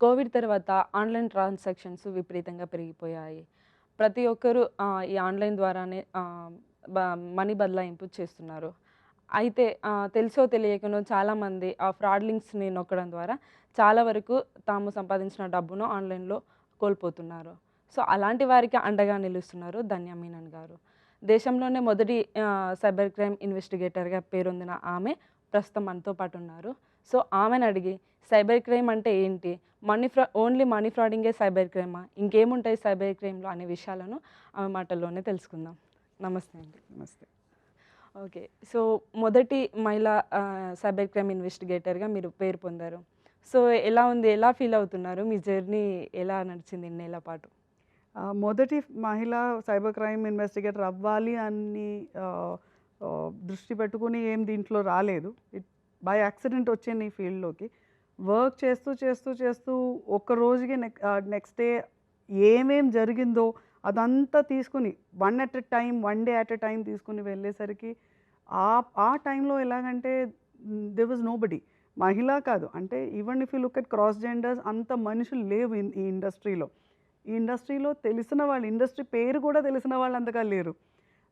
Covid తర్వాత online transactions విపరీతంగా పెరిగిపోయాయి. ప్రతి ఒక్కరు ఈ ఆన్‌లైన్ ద్వారానే మనీ బదలాయింపు చేస్తున్నారు. అయితే తెలుసో తెలియకనో చాలామంది ఆ ఫ్రాడ్ లింక్స్‌ని నొక్కడం ద్వారా చాలా వరకు తాము సంపాదించిన డబ్బును ఆన్‌లైన్‌లో కోల్పోతున్నారు. సో, అలాంటి వారికి అండగా నిలుస్తున్నారు ధన్య మీనన్ గారు. దేశంలోనే మొదటి సైబర్ క్రైమ్ ఇన్వెస్టిగేటర్‌గా పేరొందిన ఆమె ప్రస్తుతం మనతో పాటు ఉన్నారు. సో, ఆమెను అడిగి సైబర్ క్రైమ్ అంటే ఏంటి? మనీ ఫ్రా ఓన్లీ మనీ ఫ్రాడింగే సైబర్ క్రైమా? ఇంకేముంటాయి సైబర్ క్రైమ్‌లో అనే విషయాలను ఆమె మాటల్లోనే తెలుసుకుందాం. నమస్తే అండి. నమస్తే. ఓకే. సో, మొదటి మహిళా సైబర్ క్రైమ్ ఇన్వెస్టిగేటర్‌గా మీరు పేరు పొందారు. సో, ఎలా ఉంది? ఎలా ఫీల్ అవుతున్నారు? మీ జర్నీ ఎలా నడిచింది ఇన్నేళ్ళ పాటు? మొదటి మహిళా సైబర్ క్రైమ్ ఇన్వెస్టిగేటర్ అవ్వాలి అని దృష్టి పెట్టుకొని ఏం దీంట్లో రాలేదు. ఇట్ బై యాక్సిడెంట్ వచ్చాను ఈ ఫీల్డ్‌లోకి. వర్క్ చేస్తూ, చేస్తూ, చేస్తూ ఒక్క రోజుకి నెక్స్ట్ డే ఏమేం జరిగిందో అదంతా తీసుకుని one at a time one day at a time తీసుకుని వెళ్ళేసరికి ఆ ఆ టైంలో ఎలాగంటే దే వాజ్ నో బడీ మహిళ కాదు అంటే even if you look at cross genders అంత మనుషులు లేవు ఈ ఇండస్ట్రీలో. ఈ ఇండస్ట్రీలో తెలిసిన వాళ్ళు ఇండస్ట్రీ పేరు కూడా తెలిసిన వాళ్ళు అంతగా లేరు.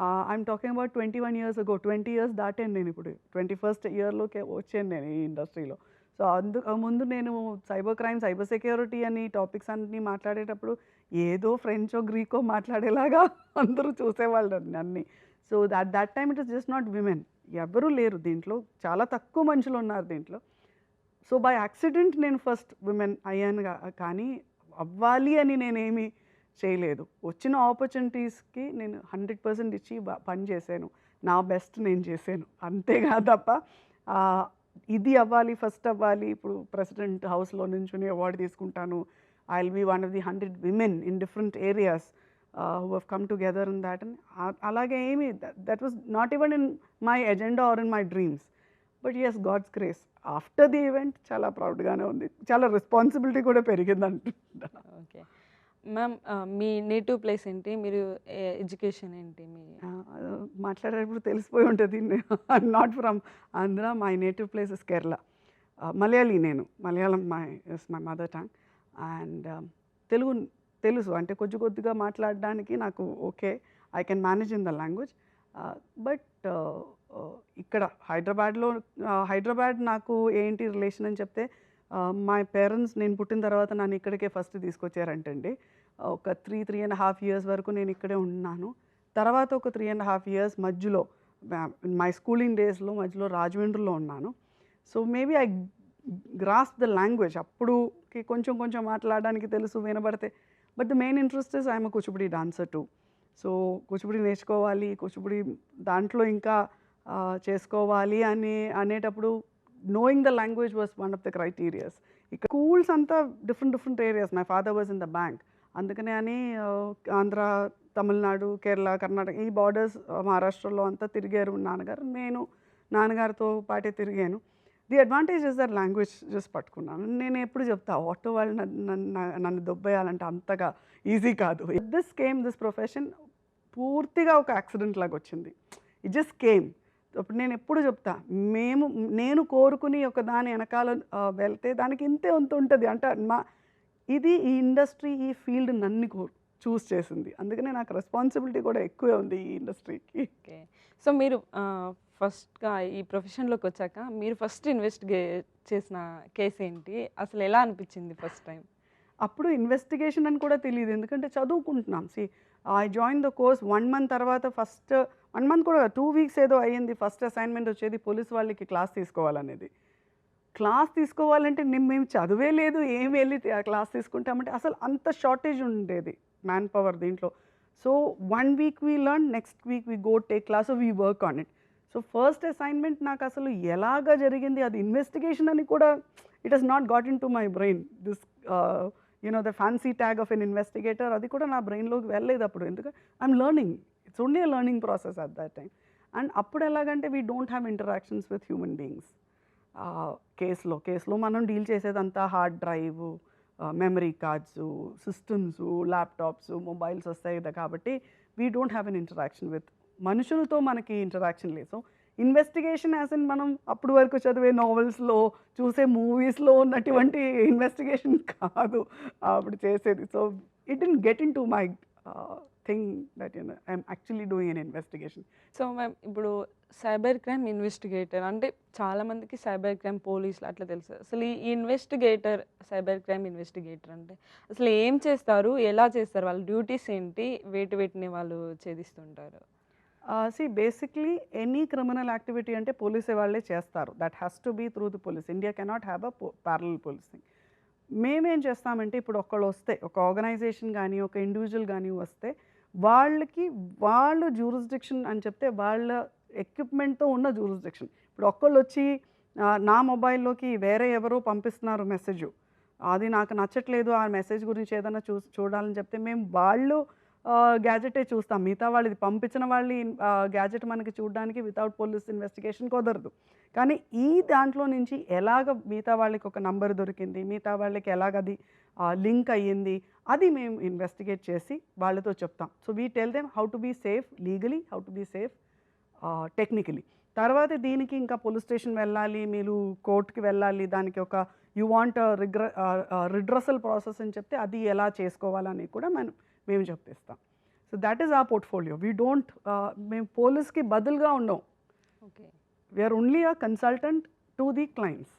I'm talking about 21 years ago 20 years దాటాను నేను ఇప్పుడు. 21st ఇయర్‌లోకి వచ్చాను నేను ఈ ఇండస్ట్రీలో. సో, అందు ముందు నేను సైబర్ క్రైమ్, సైబర్ సెక్యూరిటీ అని టాపిక్స్ అన్నీ మాట్లాడేటప్పుడు ఏదో ఫ్రెంచో, గ్రీకో మాట్లాడేలాగా అందరూ చూసేవాళ్ళు అన్నీ so, at that time it is just not women. ఎవరూ లేరు దీంట్లో. చాలా తక్కువ మనుషులు ఉన్నారు దీంట్లో. సో, బై యాక్సిడెంట్ నేను ఫస్ట్ విమెన్ అయ్యాను కానీ అవ్వాలి అని నేనేమి చేయలేదు. వచ్చిన ఆపర్చునిటీస్‌కి నేను 100% ఇచ్చి పని చేశాను. నా బెస్ట్ నేను చేశాను. అంతేగా తప్ప ఇది అవ్వాలి, ఫస్ట్ అవ్వాలి, ఇప్పుడు ప్రెసిడెంట్ హౌస్‌లో నించొని అవార్డు తీసుకుంటాను. I will be one of the 100 women in different areas who have come together in that అని అలాగే ఏమి that was not even in my agenda or in my dreams. But yes God's grace. After the event చాలా ప్రౌడ్‌గానే ఉంది. చాలా responsibility కూడా పెరిగిందంటున్నా. Okay. Ma'am మీ నేటివ్ ప్లేస్ ఏంటి? మీరు ఎడ్యుకేషన్ ఏంటి మీ? మాట్లాడేటప్పుడు తెలిసిపోయి ఉంటుంది not from Andhra. My native place is Kerala. Malayali నేను. Malayalam my is my mother tongue. And Telugu తెలుసు. అంటే కొద్ది కొద్దిగా మాట్లాడడానికి నాకు okay. I can manage in the language. But ఇక్కడ హైదరాబాద్‌లో హైదరాబాద్ నాకు ఏంటి రిలేషన్ అని చెప్తే మై పేరెంట్స్ నేను పుట్టిన తర్వాత నన్ను ఇక్కడికే ఫస్ట్ తీసుకొచ్చారంటండి. ఒక 3, 3 ½ ఇయర్స్ వరకు నేను ఇక్కడే ఉన్నాను. తర్వాత ఒక త్రీ అండ్ హాఫ్ ఇయర్స్ మధ్యలో మై స్కూలింగ్ డేస్‌లో మధ్యలో రాజమండ్రిలో ఉన్నాను. So, maybe I grasp the language అప్పుడుకి కొంచెం కొంచెం మాట్లాడడానికి తెలుసు వినబడితే. But the main interest is I'm Kuchipudi dancer to so, Kuchipudi నేర్చుకోవాలి, కూచిపూడి దాంట్లో ఇంకా చేసుకోవాలి అని అనేటప్పుడు knowing the language was one of the criterias. ఇక్కడ స్కూల్స్ అంతా different different areas. My father was in the bank. అందుకనే అని ఆంధ్ర, తమిళనాడు, కేరళ, కర్ణాటక ఈ బార్డర్స్ మహారాష్ట్రలో అంతా తిరిగారు నాన్నగారు. నేను నాన్నగారితో పాటే తిరిగాను. The advantage is there language just పట్టుకున్నాను. నేను ఎప్పుడు చెప్తా ఆటో వాళ్ళు నన్ను నన్ను నన్ను దొబ్బేయాలంటే అంతగా ఈజీ కాదు. దిస్ కేమ్ దిస్ ప్రొఫెషన్ పూర్తిగా ఒక యాక్సిడెంట్ లాగా వచ్చింది. It just came. అప్పుడు నేను ఎప్పుడు చెప్తా మేము నేను కోరుకుని ఒక దాని వెనకాల వెళ్తే దానికి ఇంతే ఇంత ఉంటది. అంటే మా ఇది ఈ ఇండస్ట్రీ ఈ ఫీల్డ్ నన్ను కో చూస్ చేసింది. అందుకనే నాకు రెస్పాన్సిబిలిటీ కూడా ఎక్కువే ఉంది ఈ ఇండస్ట్రీకి. ఓకే. సో, మీరు ఫస్ట్‌గా ఈ ప్రొఫెషన్‌లోకి వచ్చాక మీరు ఫస్ట్ ఇన్వెస్టిగేట్ చేసిన కేస్ ఏంటి? అసలు ఎలా అనిపించింది ఫస్ట్ టైమ్? అప్పుడు ఇన్వెస్టిగేషన్ అని కూడా తెలీదు. ఎందుకంటే చదువుకుంటున్నాం. See I join the course 1 month తర్వాత ఫస్ట్ వన్ మంత్ కూడా టూ వీక్స్ ఏదో అయ్యింది. ఫస్ట్ అసైన్‌మెంట్ వచ్చేది పోలీస్ వాళ్ళకి క్లాస్ తీసుకోవాలనేది. క్లాస్ తీసుకోవాలంటే నేను మేము చదువే లేదు. ఏం వెళ్ళి ఆ క్లాస్ తీసుకుంటామంటే అసలు అంత షార్టేజ్ ఉండేది మ్యాన్ పవర్ దీంట్లో. So, one week we learn next week we go take class we work on it. So, first assignment నాకు అసలు ఎలాగా జరిగింది అది ఇన్వెస్టిగేషన్ అని కూడా it has not got into my brain. This you know the fancy tag of an investigator అది కూడా నా బ్రెయిన్‌లోకి వెళ్ళలేదు అప్పుడు. ఎందుకంటే I'm learning it's only a learning process at that time and అప్పుడు ఎలాగంటే we don't have interactions with human beings. కేసులో కేసులో మనం డీల్ చేసేదంతా hard drive, memory cards systems laptops mobiles వస్తాయి కదా! కాబట్టి we don't have an interaction with మనుషులతో మనకి ఇంటరాక్షన్ లేదు. సో, ఇన్వెస్టిగేషన్ యాజ్ ఇన్ మనం అప్పుడు వరకు చదివే నావెల్స్లో చూసే మూవీస్లో ఉన్నటువంటి ఇన్వెస్టిగేషన్ కాదు అప్పుడు చేసేది so it in get in to my thing that you I'm actually doing an investigation so ma'am ఇప్పుడు సైబర్ క్రైమ్ ఇన్వెస్టిగేటర్ అంటే చాలా మందికి సైబర్ క్రైమ్ పోలీసులు అట్లా తెలుసు. అసలు ఈ ఇన్వెస్టిగేటర్ సైబర్ క్రైమ్ ఇన్వెస్టిగేటర్ అంటే అసలు ఏం చేస్తారు? ఎలా చేస్తారు? వాళ్ళ డ్యూటీస్ ఏంటి? వేటి వేటిని వాళ్ళు ఛేదిస్తుంటారు? See basically any criminal activity అంటే పోలీసే వాళ్ళే చేస్తారు. That has to be through the police India cannot have a parallel policing మేమేం చేస్తామంటే ఇప్పుడు ఒకళ్ళు వస్తే ఒక ఆర్గనైజేషన్ కానీ ఒక ఇండివిజువల్ కానీ వస్తే వాళ్ళకి వాళ్ళు జ్యూరిస్డిక్షన్ అని చెప్తే వాళ్ళ ఎక్విప్మెంట్తో ఉన్న జ్యూరిస్డిక్షన్. ఇప్పుడు ఒక్కళ్ళు వచ్చి నా మొబైల్లోకి వేరే ఎవరో పంపిస్తున్నారు మెసేజ్. అది నాకు నచ్చట్లేదు ఆ మెసేజ్ గురించి ఏదైనా చూ చూడాలని చెప్తే మేము వాళ్ళు గ్యాజెటే చూస్తాం. మిగతా వాళ్ళది పంపించిన వాళ్ళు గ్యాజెట్ మనకి చూడడానికి వితౌట్ పోలీస్ ఇన్వెస్టిగేషన్ కుదరదు. కానీ ఈ దాంట్లో నుంచి ఎలాగ మిగతా వాళ్ళకి ఒక నంబర్ దొరికింది మిగతా వాళ్ళకి ఎలాగ అది లింక్ అయ్యింది అది మేము ఇన్వెస్టిగేట్ చేసి వాళ్ళతో చెప్తాం. So we tell them how to be safe legally how to be safe technically తర్వాత దీనికి ఇంకా పోలీస్ స్టేషన్ వెళ్ళాలి మీరు కోర్టుకి వెళ్ళాలి దానికి ఒక యూ వాంట్ రిగ్ర రిడ్రసల్ ప్రాసెస్ అని చెప్తే అది ఎలా చేసుకోవాలని కూడా మనం మేము చెప్పిస్తాం. So that is a portfolio we don't మేము పోలీస్కి బదులుగా ఉండం okay we're only a consultant to the clients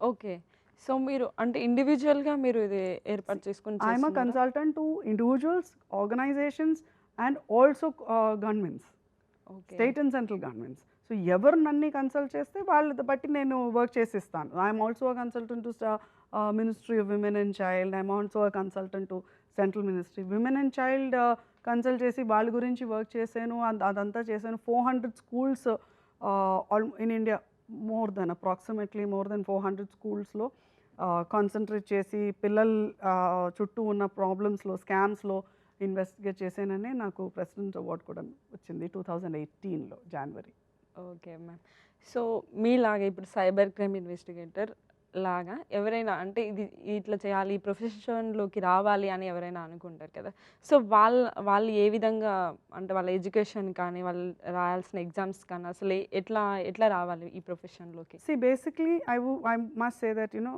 okay so మీరు అంటే ఇండివిజువల్గా మీరు ఇది ఏర్పాటు చేసుకుని I'm uh? Consultant to individuals organisations and also governments state and central governments so ఎవరు నన్ను కన్సల్ట్ చేస్తే వాళ్ళ బట్టి నేను work చేసిస్తాను. I'm also consultant to ministry of women and child I'm also consultant to central ministry women and child consult చేసి వాళ్ళ గురించి work చేశాను. అదంతా చేశాను. Four hundred schools in India more than approximately more than four hundred స్కూల్స్లో concentrate చేసి పిల్లల చుట్టూ ఉన్న ప్రాబ్లమ్స్లో స్కామ్స్లో ఇన్వెస్టిగేట్ చేశానని నాకు ప్రెసిడెంట్ అవార్డు కూడా వచ్చింది టూ థౌజండ్ ఎయిటీన్లో జనవరి ఓకే మ్యామ్ సో మీలాగే ఇప్పుడు సైబర్ క్రైమ్ ఇన్వెస్టిగేటర్ లాగా ఎవరైనా అంటే ఇది ఇట్లా చేయాలి ఈ ప్రొఫెషన్లోకి రావాలి అని ఎవరైనా అనుకుంటారు కదా. సో వాళ్ళ వాళ్ళు ఏ విధంగా అంటే వాళ్ళ ఎడ్యుకేషన్ కానీ వాళ్ళు రాయాల్సిన ఎగ్జామ్స్ కానీ అసలు ఎట్లా ఎట్లా రావాలి ఈ ప్రొఫెషన్లోకి? See basically I would I must say that, you know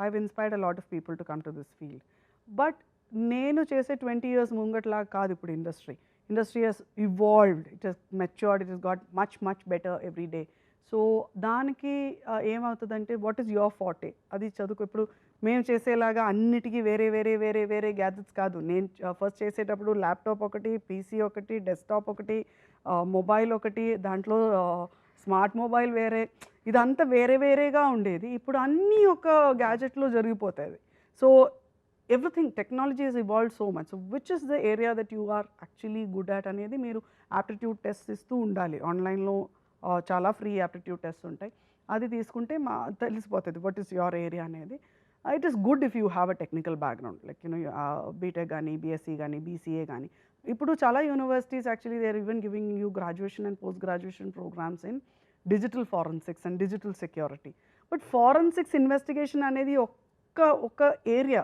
I uh, a lot of people to people this field but నేను చేసే ట్వంటీ ఇయర్స్ ముంగట్లాగా కాదు ఇప్పుడు industry industry has evolved it has matured it has got much much better every day so దానికి ఏమవుతుందంటే what is your forte అది చదువుకో. ఇప్పుడు మేము చేసేలాగా అన్నిటికీ వేరే వేరే వేరే వేరే గ్యాజెట్స్ కాదు. నేను ఫస్ట్ చేసేటప్పుడు ల్యాప్టాప్ ఒకటి పీసీ ఒకటి డెస్క్టాప్ ఒకటి మొబైల్ ఒకటి దాంట్లో స్మార్ట్ మొబైల్ వేరే ఇదంతా వేరే వేరేగా ఉండేది. ఇప్పుడు అన్నీ ఒక గ్యాజెట్లో జరిగిపోతుంది so everything technology is evolve so much so which is the area that you are actually good at అనేది మీరు యాప్టిట్యూడ్ టెస్ట్ ఇస్తూ ఉండాలి. ఆన్లైన్లో చాలా ఫ్రీ యాప్టిట్యూడ్ టెస్ట్ ఉంటాయి. అది తీసుకుంటే మా తెలిసిపోతుంది వాట్ ఈస్ యువర్ ఏరియా అనేది. It is good if you have a technical background like you know BTech కానీ బీఎస్సీ కానీ బీసీఏ కానీ ఇప్పుడు చాలా universities actually they are even giving you graduation and post graduation programmes in digital forensics and digital security but forensics investigation అనేది ఒక్క ఒక area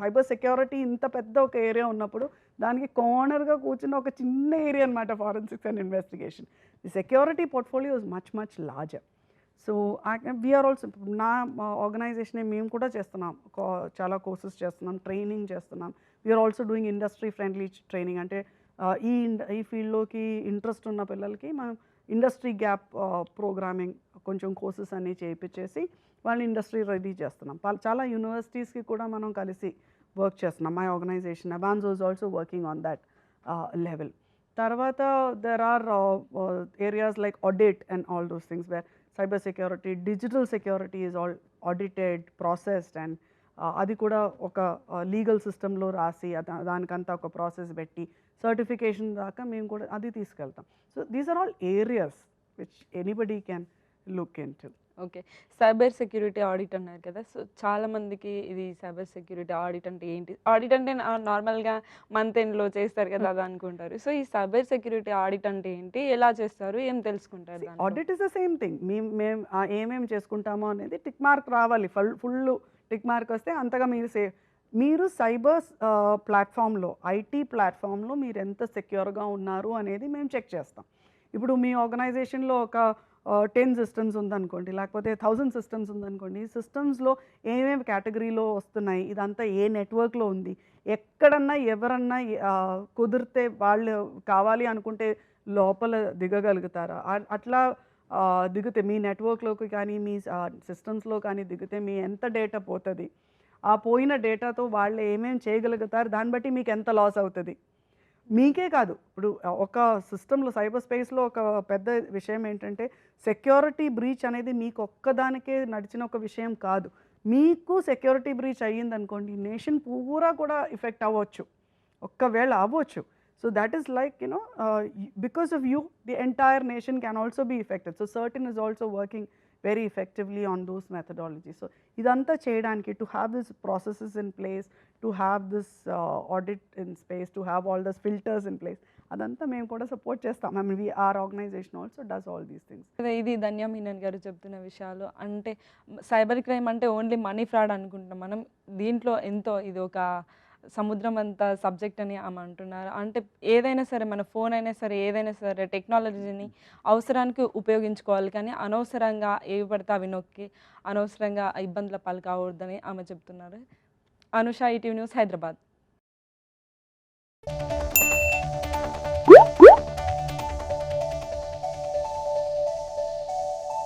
cyber security ఇంత పెద్ద ఒక ఏరియా ఉన్నప్పుడు దానికి కార్నర్గా కూర్చున్న ఒక చిన్న ఏరియా అనమాట forensics and investigation. The security portfolio is much much larger so we're also నా ఆర్గనైజేషన్ మేము కూడా చేస్తున్నాం. చాలా కోర్సెస్ చేస్తున్నాం ట్రైనింగ్ చేస్తున్నాం. We're also doing industry friendly training అంటే ఈ ఈ ఫీల్డ్లోకి ఇంట్రెస్ట్ ఉన్న పిల్లలకి మనం ఇండస్ట్రీ గ్యాప్ ప్రోగ్రామింగ్ కొంచెం కోర్సెస్ అన్నీ చేయించేసి వాళ్ళని ఇండస్ట్రీ రెడీ చేస్తున్నాం. చాలా యూనివర్సిటీస్కి కూడా మనం కలిసి వర్క్ చేస్తున్నాం my organisation అబాన్జో is also working on that level తర్వాత there are areas like audit and all those things where cyber security digital security is all audited processed and అది కూడా ఒక లీగల్ సిస్టంలో రాసి అద- దానికంతా ఒక ప్రాసెస్ పెట్టి సర్టిఫికేషన్ దాకా మేము కూడా అది తీసుకెళ్తాం so these are all areas which anybody can look into okay. Cyber security audit అన్నారు కదా సో చాలా మందికి ఇది సైబర్ సెక్యూరిటీ ఆడిట్ అంటే ఏంటి? ఆడిట్ అంటే నార్మల్గా మంత్ ఎండ్లో చేస్తారు కదా అది అనుకుంటారు. సో ఈ సైబర్ సెక్యూరిటీ ఆడిట్ అంటే ఏంటి? ఎలా చేస్తారు? ఏం తెలుసుకుంటారు? Audit is the same thing. మేము మేము ఏమేమి చేసుకుంటామో అనేది టిక్ మార్క్ రావాలి. ఫుల్ ఫుల్ టిక్ మార్క్ వస్తే అంతగా మీరు సేఫ్ మీరు సైబర్ ప్లాట్ఫామ్లో ఐటీ ప్లాట్ఫామ్లో మీరు ఎంత సెక్యూర్గా ఉన్నారు అనేది మేము చెక్ చేస్తాం. ఇప్పుడు మీ ఆర్గనైజేషన్లో ఒక టెన్ సిస్టమ్స్ ఉందనుకోండి లేకపోతే థౌజండ్ సిస్టమ్స్ ఉందనుకోండి ఈ సిస్టమ్స్లో ఏమేమి కేటగిరీలో వస్తున్నాయి ఇదంతా ఏ నెట్వర్క్లో ఉంది ఎక్కడన్నా ఎవరన్నా కుదిరితే వాళ్ళు కావాలి అనుకుంటే లోపల దిగగలుగుతారా? అట్లా దిగితే మీ నెట్వర్క్లోకి కానీ మీ సిస్టమ్స్లో కానీ దిగితే మీ ఎంత డేటా పోతుంది? ఆ పోయిన డేటాతో వాళ్ళు ఏమేమి చేయగలుగుతారు? దాన్ని బట్టి మీకు ఎంత లాస్ అవుతుంది? మీకే కాదు. ఇప్పుడు ఒక సిస్టంలో సైబర్ స్పేస్లో ఒక పెద్ద విషయం ఏంటంటే సెక్యూరిటీ బ్రీచ్ అనేది మీకు ఒక్కదానికే నడిచిన ఒక విషయం కాదు. మీకు సెక్యూరిటీ బ్రీచ్ అయ్యిందనుకోండి నేషన్ పూరా కూడా ఎఫెక్ట్ అవ్వచ్చు. ఒక్కవేళ అవ్వచ్చు. So that is like you know because of you the entire nation can also be affected so CERT-In is also working very effectively on those methodology so ఇదంతా చేయడానికి to have this processes in place to have this audit in space to have all these filters in place అదంతా మేము కూడా support చేస్తాం I mean we are organisation also does all these things ఇది ధన్య మీనన్ గారు చెప్తున్న విషయాలు. అంటే సైబర్ క్రైమ్ అంటే ఓన్లీ మనీ ఫ్రాడ్ అనుకుంటున్నాం. మనం దీంట్లో ఎంతో ఇది ఒక సముద్రం అంతా సబ్జెక్ట్ అని ఆమె అంటున్నారు. అంటే ఏదైనా సరే మన ఫోన్ అయినా సరే ఏదైనా సరే టెక్నాలజీని అవసరానికి ఉపయోగించుకోవాలి కానీ అనవసరంగా ఏవి పడితే అవి నొక్కి అనవసరంగా ఇబ్బందుల పాలు కావద్దని ఆమె చెప్తున్నారు. Anusha ETV news Hyderabad.